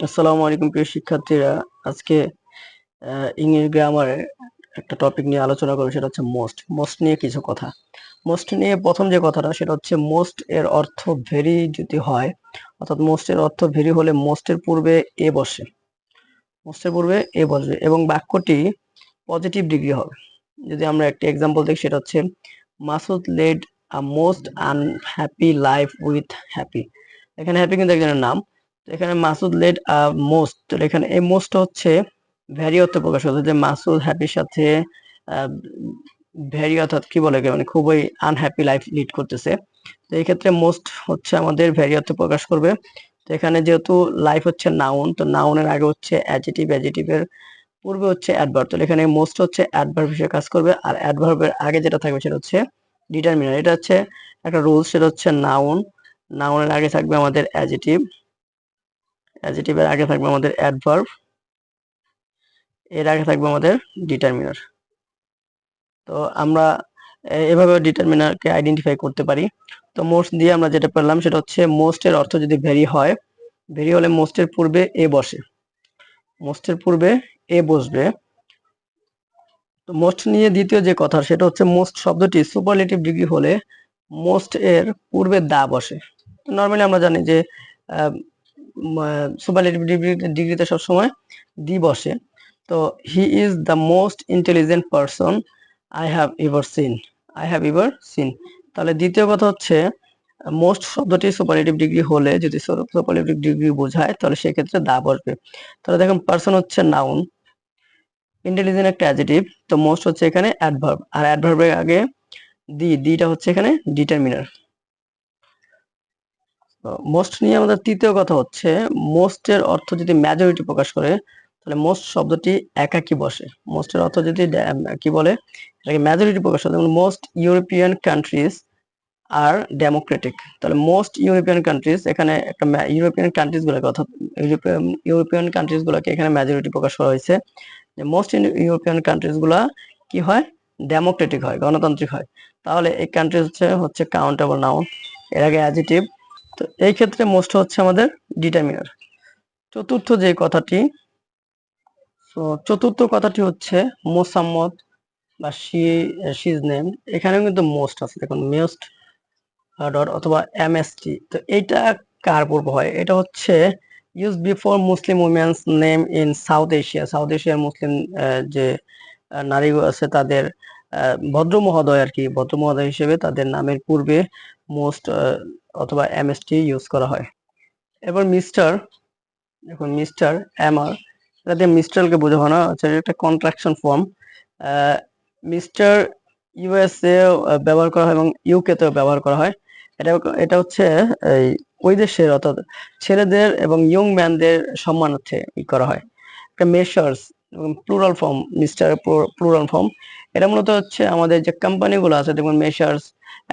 আসসালামু আলাইকুম, প্রিয় শিক্ষার্থীরা। আজকে ইংলিশ গ্রামারের একটা টপিক নিয়ে আলোচনা করব, সেটা হচ্ছে মোস্ট মোস্ট নিয়ে কিছু কথা। মোস্ট নিয়ে প্রথম যে কথাটা, সেটা হচ্ছে মোস্ট এর অর্থ ভেরি যদি হয়, অর্থাৎ মোস্ট এর অর্থ ভেরি হলে মোস্টের পূর্বে এ বসে। মোস্টের পূর্বে এ বসবে এবং বাক্যটি পজিটিভ ডিগ্রি হবে। যদি আমরা একটা এক্সাম্পল দেখি, সেটা হচ্ছে Masud led a most unhappy life with happy এখানে হ্যাপি কিন্তু একজনের নাম। এখানে মাসুদ লেড মোস্ট এখানে এই মোস্ট হচ্ছে ভ্যারি অর্থ প্রকাশ করতে, যে মাসুদ হ্যাপির সাথে ভ্যারি অর্থাৎ কি বলে মানে খুবই আনহ্যাপি লাইফ লিড করতেছে। তো এই ক্ষেত্রে মোস্ট হচ্ছে আমাদের ভ্যারি অর্থ প্রকাশ করবে। তো এখানে যেহেতু লাইফ হচ্ছে নাউন তো নাউনের আগে হচ্ছে অ্যাজিটিভ অ্যাডজেটিভের পূর্বে হচ্ছে অ্যাডভার্ব তো এখানে মোস্ট হচ্ছে অ্যাডভার্ব হিসেবে কাজ করবে, আর অ্যাডভার্বের আগে যেটা থাকবে সেটা হচ্ছে ডিটারমিনার এটা হচ্ছে একটা রুলস সেটা হচ্ছে নাউন নাউনের আগে থাকবে আমাদের অ্যাডজেটিভ অ্যাডজেটিভের আগে থাকবে আমাদের অ্যাডভার্ব এর আগে থাকবে আমাদের ডিটারমিনার তো আমরা এভাবে ডিটারমিনারকে আইডেন্টিফাই করতে পারি। তো মোস্ট দিয়ে আমরা যেটা পেলাম সেটা হচ্ছে মোস্ট এর অর্থ যদি ভেরি হয় ভেরি হলে মোস্টের পূর্বে এ বসে। মোস্টের পূর্বে এ বসবে। তো মোস্ট নিয়ে দ্বিতীয় যে কথা, সেটা হচ্ছে মোস্ট শব্দটি সুপারলেটিভ ডিগ্রি হলে মোস্ট এর পূর্বে দা বসে। নর্মালি আমরা জানি যে সুপারলেটিভ ডিগ্রি ডিগ্রিতে সবসময় দি বসে। তো he is the most intelligent person I have ever seen, I have ever seen. তাহলে দ্বিতীয় কথা হচ্ছে, মোস্ট শব্দটি সুপারলেটিভ ডিগ্রি হলে যদি সুপারলেটিভ ডিগ্রি বোঝায়, তাহলে সেক্ষেত্রে দা বসবে। তাহলে দেখুন, পারসন হচ্ছে নাউন, ইন্টেলিজেন্ট একটা অ্যাডজেটিভ তো মোস্ট হচ্ছে এখানে অ্যাডভার্ব, আর অ্যাডভার্বের আগে দি দিটা হচ্ছে এখানে ডিটারমিনার। মোস্ট নিয়ে আমাদের তৃতীয় কথা হচ্ছে মোস্ট এর অর্থ যদি মেজরিটি প্রকাশ করে, তাহলে মোস্ট শব্দটি একাকি বসে। মোস্ট এর অর্থ যদি কি বলে? এটাকে মেজরিটি প্রকাশ করে। Most European countries are democratic তাহলে মোস্ট ইউরোপিয়ান কান্ট্রিজ এখানে একটা ইউরোপিয়ান কান্ট্রিজ গুলোকে অর্থাৎ ইউরোপিয়ান ইউরোপিয়ান কান্ট্রিজ গুলোকে এখানে মেজরিটি প্রকাশ করা হয়েছে। যে মোস্ট ইউরোপিয়ান কান্ট্রিজগুলা কি হয়? ডেমোক্রেটিক হয়, গণতান্ত্রিক হয়। তাহলে এই কান্ট্রিজ হচ্ছে হচ্ছে কাউন্টেবল নাউন এর আগে অ্যাজিটিভ তো এই ক্ষেত্রে মোস্ট হচ্ছে আমাদের ডিটারমিনার চতুর্থ যে কথাটি তো চতুর্থ কথাটি হচ্ছে মোসাম্মদ বা শি শিজ নেম এখানেও কিন্তু মোস্ট আছে দেখুন মোস্ট ডট অথবা এমএসটি তো এইটা কার পূর্ব হয়? এটা হচ্ছে use before Muslim women's name in South Asia South এশিয়ার মুসলিম যে আহ, নারী আছে তাদের আহ, ভদ্র মহোদয় আর কি ভদ্র মহোদয় হিসেবে তাদের নামের পূর্বে মোস্ট অথবা এমএসটি ইউজ করা হয়। এবার মিস্টার দেখুন মিস্টার এমআর এটা দিয়ে মিস্টারকে বোঝানো হচ্ছে এটা একটা কন্ট্রাকশন ফর্ম মিস্টার ইউএসএ ব্যবহার করা হয় এবং ইউকে তেও ব্যবহার করা হয়। এটা এটা হচ্ছে, এই, ওই দেশের অর্থাৎ ছেলেদের এবং ইয়ং ম্যানদের সম্মানার্থে ই করা হয়। একটা মেশার্স এবং plural form Mister plural form এটা মূলত হচ্ছে আমাদের যে কোম্পানিগুলো আছে, দেখুন মেশার্স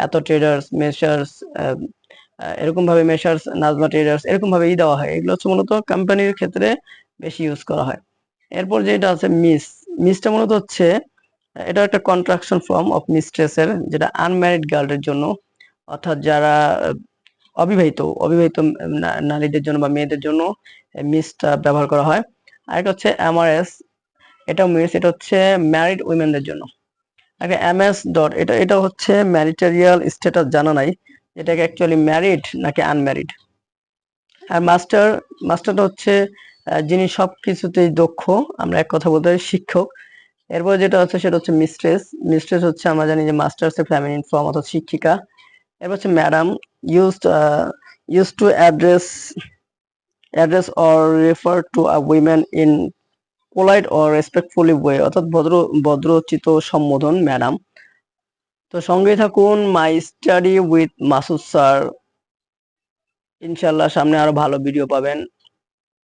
এত ট্রেডার্স মেশার্স এরকম ভাবে মেশার্স নাজমা ট্রেডার্স এরকম ভাবে ই দেওয়া হয়। এগুলো হচ্ছে মূলত কোম্পানির ক্ষেত্রে বেশি ইউজ করা হয়। এরপর যেটা আছে মিস মিসটা মূলত হচ্ছে, এটা একটা কন্ট্রাকশন ফর্ম অফ মিস্ট্রেসের যেটা আনম্যারিড গার্লের জন্য, অর্থাৎ যারা অবিবাহিত অবিবাহিত নারীদের জন্য বা মেয়েদের জন্য মিসটা ব্যবহার করা হয়। আরেকটা হচ্ছে এমআরএস এটা মিস এটা হচ্ছে ম্যারিড উইমেনদের জন্য। একটা এমএস ডট এটা এটা হচ্ছে ম্যারিটারিয়াল স্ট্যাটাস জানা নাই। এটাকে অ্যাকচুয়ালি ম্যারিড নাকি আনম্যারিড আর মাস্টার মাস্টারটা হচ্ছে যিনি সব কিছুতেই দক্ষ, আমরা এক কথা বলতে পারি শিক্ষক। এরপর যেটা হচ্ছে সেটা হচ্ছে মিস্ট্রেস মিস্ট্রেস হচ্ছে আমরা জানি যে মাস্টার্স এর ফ্যামিলিন ফর্ম অর্থাৎ শিক্ষিকা। এরপর হচ্ছে madam used use to address address or refer to a women in polite or respectfully way অর্থাৎ ভদ্র ভদ্রোচিত সম্বোধন ম্যাডাম তো সঙ্গে থাকুন my study with Masud sir ইনশাল্লাহ সামনে আরও ভালো ভিডিও পাবেন।